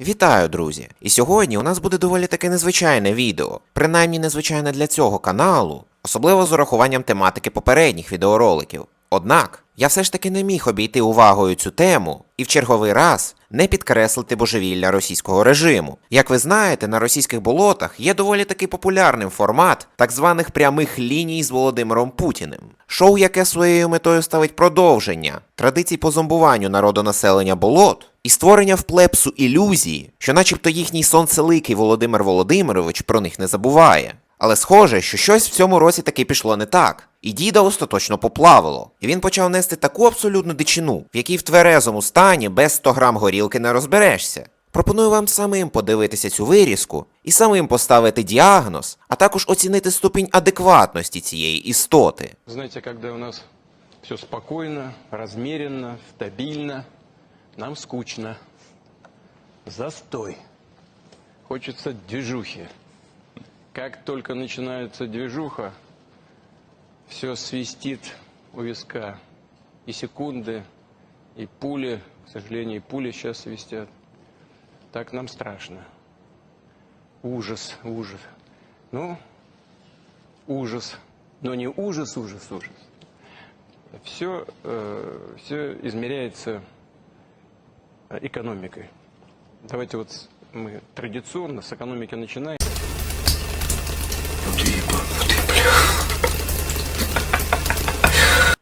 Вітаю, друзі! І сьогодні у нас буде доволі таке незвичайне відео, принаймні незвичайне для цього каналу, особливо з урахуванням тематики попередніх відеороликів. Однак, я все ж таки не міг обійти увагою цю тему і в черговий раз не підкреслити божевілля російського режиму. Як ви знаєте, на російських болотах є доволі таки популярним формат так званих прямих ліній з Володимиром Путіним. Шоу, яке своєю метою ставить продовження традицій по зомбуванню народонаселення болот і створення в плепсу ілюзії, що начебто їхній сонцеликий Володимир Володимирович про них не забуває. Але схоже, що щось в цьому році таки пішло не так, і діда остаточно поплавило, і він почав нести таку абсолютну дичину, в якій в тверезому стані без 100 грам горілки не розберешся. Пропоную вам самим подивитися цю вирізку і самим поставити діагноз, а також оцінити ступінь адекватності цієї істоти. Знаете, когда у нас все спокойно, размеренно, стабильно, нам скучно. Застой. Хочется движухи. Как только начинается движуха, все свистит у виска. И секунды, и пули, к сожалению, и пули сейчас свистят. Так нам страшно. Ужас, ужас. Ну, ужас. Но не ужас, ужас, ужас. Все, все измеряется э, экономикой. Давайте вот с- мы традиционно с экономики начинаем.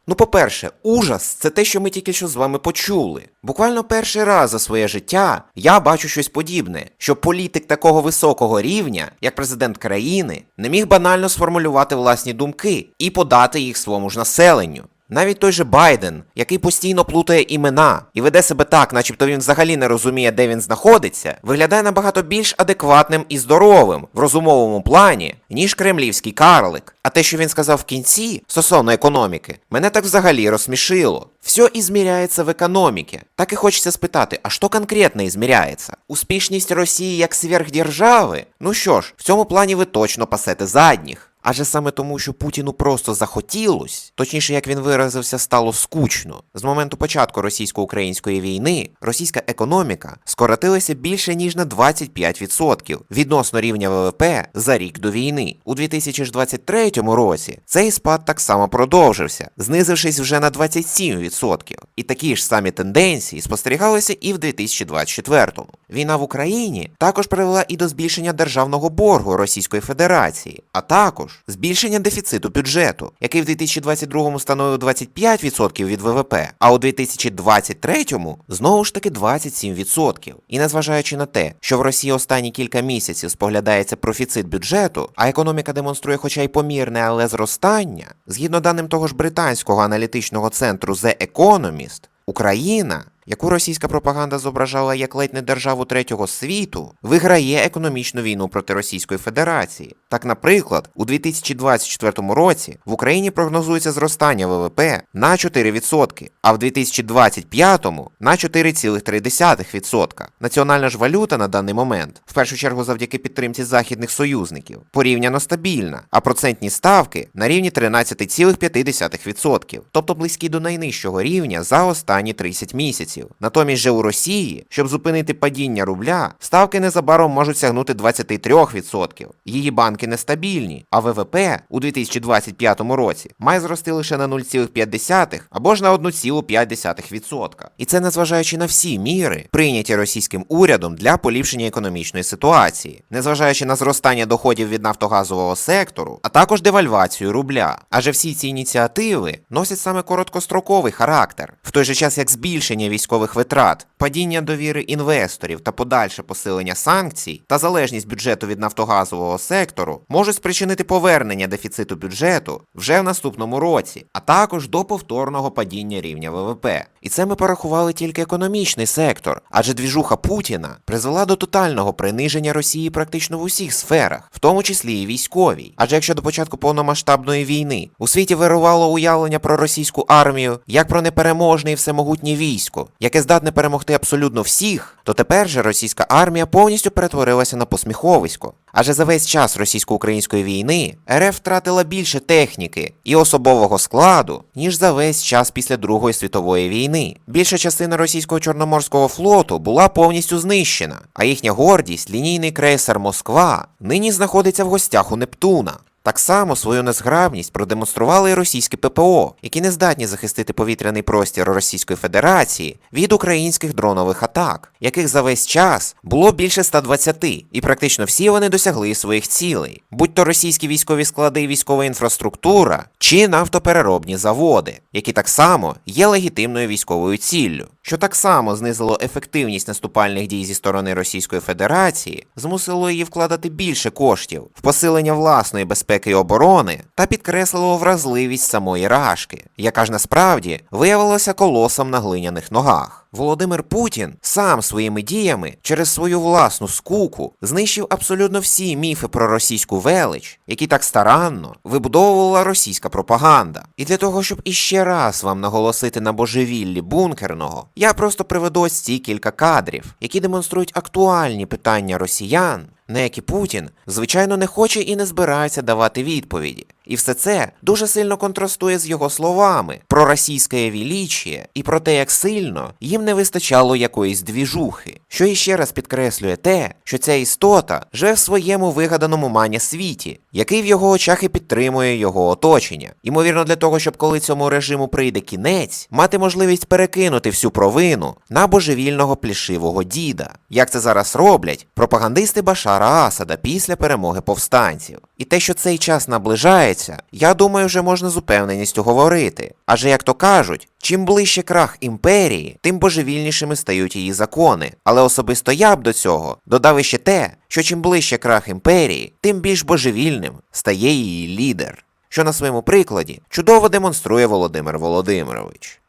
Ну, по-перше, ужас це те, що ми тільки що з вами почули. Буквально перший раз за своє життя я бачу щось подібне, що політик такого високого рівня, як президент країни, не міг банально сформулювати власні думки і подати їх своєму ж населенню. Навіть той же Байден, який постійно плутає імена і веде себе так, начебто він взагалі не розуміє, де він знаходиться, виглядає набагато більш адекватним і здоровим в розумовому плані, ніж кремлівський карлик. А те, що він сказав в кінці стосовно економіки, мене так взагалі розсмішило. Все ізміряється в економіці. Так і хочеться спитати, а що конкретно ізміряється? Успішність Росії як сверхдержави? Ну що ж, в цьому плані ви точно пасете задніх. Адже саме тому, що Путіну просто захотілось, точніше, як він виразився, стало скучно. З моменту початку російсько-української війни російська економіка скоротилася більше ніж на 25% відносно рівня ВВП за рік до війни. У 2023 році цей спад так само продовжився, знизившись вже на 27%. І такі ж самі тенденції спостерігалися і в 2024. Війна в Україні також привела і до збільшення державного боргу Російської Федерації, а також збільшення дефіциту бюджету, який в 2022 становив 25% від ВВП, а у 2023 знову ж таки 27%. І незважаючи на те, що в Росії останні кілька місяців споглядається профіцит бюджету, а економіка демонструє хоча й помірне, але зростання, згідно даним того ж британського аналітичного центру The Economist, Україна, яку російська пропаганда зображала як ледь не державу третього світу, виграє економічну війну проти Російської Федерації. Так, наприклад, у 2024 році в Україні прогнозується зростання ВВП на 4%, а в 2025 на 4,3%. Національна ж валюта на даний момент, в першу чергу завдяки підтримці західних союзників, порівняно стабільна, а процентні ставки на рівні 13,5%, тобто близькі до найнижчого рівня за останні 30 місяців. Натомість же у Росії, щоб зупинити падіння рубля, ставки незабаром можуть сягнути 23%. Її банки нестабільні, а ВВП у 2025 році має зрости лише на 0,5 або ж на 1,5%. І це незважаючи на всі міри, прийняті російським урядом для поліпшення економічної ситуації, незважаючи на зростання доходів від нафтогазового сектору, а також девальвацію рубля. Адже всі ці ініціативи носять саме короткостроковий характер, в той же час як збільшення військових витрат, падіння довіри інвесторів та подальше посилення санкцій та залежність бюджету від нафтогазового сектору можуть спричинити повернення дефіциту бюджету вже в наступному році, а також до повторного падіння рівня ВВП. І це ми порахували тільки економічний сектор, адже двіжуха Путіна призвела до тотального приниження Росії практично в усіх сферах, в тому числі і військовій. Адже якщо до початку повномасштабної війни у світі вирувало уявлення про російську армію як про непереможне і всемогутнє військо, яке здатне перемогти абсолютно всіх, то тепер же російська армія повністю перетворилася на посміховисько. Адже за весь час російсько-української війни РФ втратила більше техніки і особового складу, ніж за весь час після Другої світової війни. Більша частина російського чорноморського флоту була повністю знищена, а їхня гордість, лінійний крейсер Москва, нині знаходиться в гостях у Нептуна. Так само свою незграбність продемонстрували і російські ППО, які не здатні захистити повітряний простір Російської Федерації від українських дронових атак, яких за весь час було більше 120, і практично всі вони досягли своїх цілей, будь то російські військові склади і військова інфраструктура, чи нафтопереробні заводи, які так само є легітимною військовою ціллю, що так само знизило ефективність наступальних дій зі сторони Російської Федерації, змусило її вкладати більше коштів в посилення власної безпеки і оборони та підкреслило вразливість самої Рашки, яка ж насправді виявилася колосом на глиняних ногах. Володимир Путін сам своїми діями через свою власну скуку знищив абсолютно всі міфи про російську велич, які так старанно вибудовувала російська пропаганда. І для того, щоб іще раз вам наголосити на божевіллі бункерного, я просто приведу ось ці кілька кадрів, які демонструють актуальні питання росіян, на які Путін, звичайно, не хоче і не збирається давати відповіді. І все це дуже сильно контрастує з його словами про російське величіє і про те, як сильно їм не вистачало якоїсь двіжухи, що іще раз підкреслює те, що ця істота живе в своєму вигаданому мані світі, який в його очах і підтримує його оточення. Ймовірно, для того, щоб коли цьому режиму прийде кінець, мати можливість перекинути всю провину на божевільного плішивого діда, як це зараз роблять пропагандисти Башара Асада після перемоги повстанців. І те, що цей час наближається, я думаю, вже можна з упевненістю говорити. Адже, як то кажуть, чим ближче крах імперії, тим божевільнішими стають її закони. Але особисто я б до цього додав іще те, що чим ближче крах імперії, тим більш божевільним стає її лідер, що на своєму прикладі чудово демонструє Володимир Володимирович.